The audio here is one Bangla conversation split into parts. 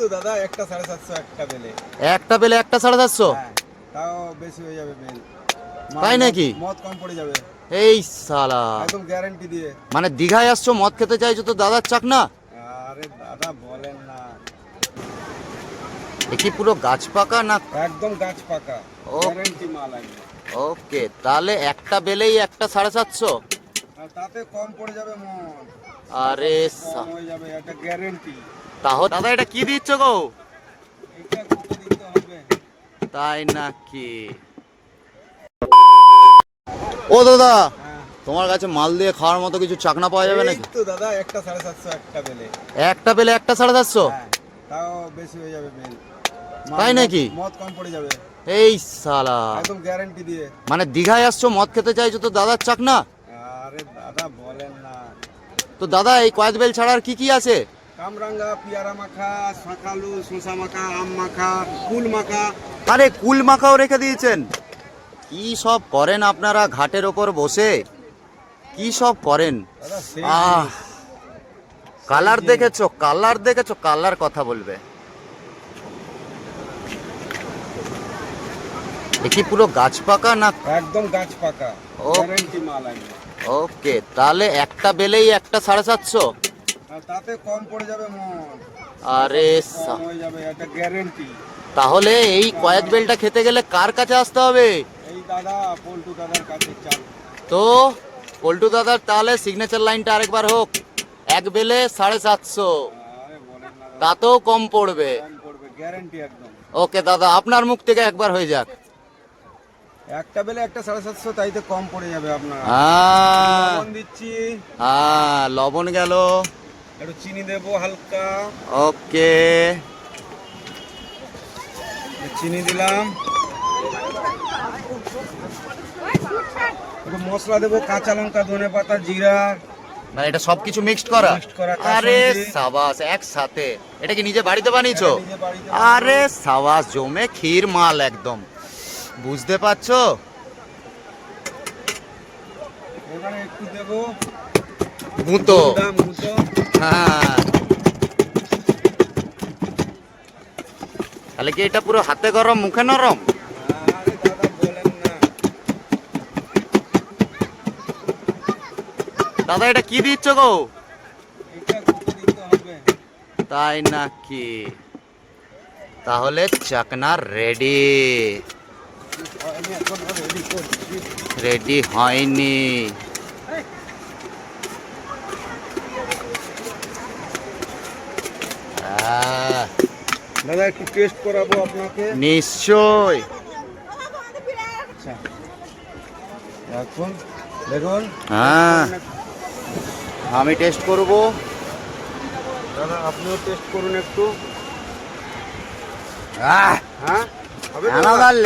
তো দাদা একটা সাড়ে সাতশো একটা বেলে। একটা পেলে একটা সাড়ে চারশো হ্যাঁ তাও বেশি হয়ে যাবে বেল। তাই নাকি? মদ কম পড়ে যাবে। এই সালা একদম গ্যারান্টি দিয়ে। মানে দীঘায় আসছো মদ খেতে চাইছো তো দাদার চাক না আরে দাদা বলেন না। কি পুরো গাছ পাকা না? একদম গাছ পাকা। গ্যারান্টি মাল ওকে তাহলে একটা বেলেই একটা সাড়ে সাতশো? তাতে কম পড়ে যাবে মদ আরে কম হয়ে যাবে একটা গ্যারান্টি তাহলে দাদা এটা কি দিচ্ছ গো? এটা করতে দিতে হবে? তাই নাকি? ও দাদা হ্যাঁ। তোমার কাছে মাল দিয়ে খাওয়ার মতো কিছু চাকনা পাওয়া যাবে নাকি? তো দাদা একটা সাড়ে সাতশো একটা বেলে। একটা পেলে একটা সাড়ে চারশো হ্যাঁ তাও বেশি হয়ে যাবে বেল তাই নাকি? মদ কম পড়ে যাবে। এই সালা। একদম গ্যারান্টি দিয়ে। মানে দীঘায় আসছো মদ খেতে চাইছো তো দাদার চাক না আরে দাদা বলেন না। তো দাদা এই কয়েক বেল ছাড়া আর কি কি আছে? কামরাঙ্গা পিয়ারা মাখা শাঁকালু শসা মাখা আম মাখা কুল মাখা। আরে কুল মাখাও রেখে দিয়েছেন। কি সব করেন আপনারা ঘাটের ওপর বসে? কি সব করেন? আহ কালার দেখেছ কালার দেখেছ কালার কথা বলবে। কি পুরো গাছ পাকা না একদম গাছ পাকা। ও। গ্যারান্টি মাল ওকে তাহলে একটা বেলেই একটা সাড়ে সাতশো। তাতে কম পড়ে যাবে আরে তাহলে এই কয়েক বেলটা খেতে গেলে কার কাছে আসতে হবে? এই দাদা পল্টু দাদার কাছে তো পল্টু দাদার তাহলে সিগনেচার লাইনটা আরেকবার হোক। এক বেলে সাড়ে সাতশো। তাতেও কম পড়বে। ওকে দাদা আপনার মুখ থেকে একবার হয়ে যাক। একটা বেলে একটা সাড়ে সাতশো তাইতে কম পড়ে যাবে আপনার। লবণ দিচ্ছি। আহ, লবণ গেল। একটু চিনি দেবো হালকা। ওকে। চিনি দিলাম। একটু মশলা দেবো কাঁচা লঙ্কা ধনে পাতা জিরা। মানে এটা সবকিছু মিক্সড করা? আরে। সাবাস একসাথে। এটা কি নিজে বাড়িতে বানিয়েছো। আরে সাবাস জমে ক্ষীর মাল একদম। বুঝতে পারছ? এবারে একটু দেবো। গুঁতো হ্যাঁ। তাহলে কি এটা পুরো হাতে গরম মুখে নরম? দাদা এটা কি দিচ্ছ গো? তাই নাকি? তাহলে চাকনা রেডি। এখন রেডি হয়নি। দাদা একটু টেস্ট করাবো আপনাকে। নিশ্চয়। আচ্ছা। এখন দেখুন। হ্যাঁ আমি টেস্ট করব। দাদা আপনিও টেস্ট করুন একটু। হ্যাঁ হবে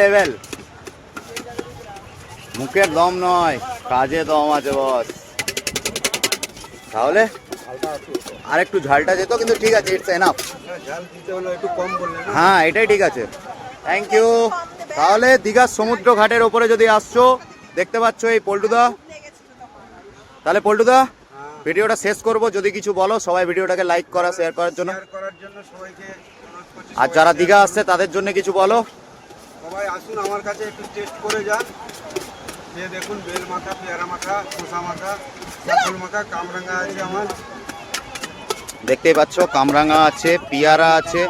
লেভেল মুখের দম নয় কাজে দম আছে বস। তাহলে? আর একটু ঝালটা যেত কিন্তু ঠিক আছে ইটস এনাফ হ্যাঁ, এটাই ঠিক আছে। থ্যাংক ইউ তাহলে দীঘার সমুদ্র ঘাটের ওপরে যদি আসছো দেখতে পাচ্ছ এই পল্টুদা। তাহলে পল্টুদা। ভিডিওটা শেষ করব। যদি কিছু বলো সবাই ভিডিওটাকে লাইক করা শেয়ার করার জন্য। আর যারা দীঘা আসছে তাদের জন্য কিছু বলো। সবাই আসুন আমার কাছে একটু টেস্ট করে যান। দেখুন বেল মাখা পেয়ারা মাখা শসা মাখা কাকুল মাখা কামরাঙ্গা আছে আমার দেখতেই পাচ্ছ কামরাঙা আছে পিয়ারা আছে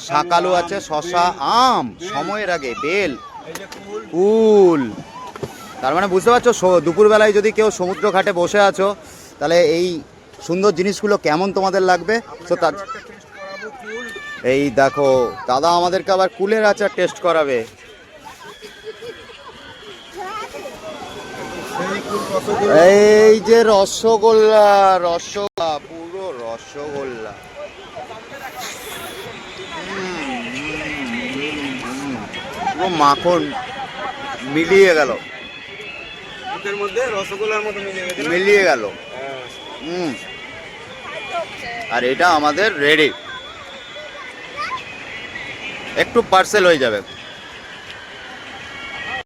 শাকালু আছে শশা আম সময়ের আগে বেল। কুল। তার মানে বুঝতে পারছ দুপুরবেলায় যদি কেউ সমুদ্র ঘাটে বসে আছো তাহলে এই সুন্দর জিনিসগুলো কেমন তোমাদের লাগবে? তো তার এই দেখো দাদা আমাদেরকে আবার কুলের আচার টেস্ট করাবে সেই কুল রসগোল্লা এই যে রসগোল্লা রসগোল্লা পুরো রসগোল্লা। পুরো মাখন মিলিয়ে গেল। মধ্যে রসগোল্লার মতো? মিলিয়ে গেল। হুম। আর এটা আমাদের রেডি একটু পার্সেল হয়ে যাবে।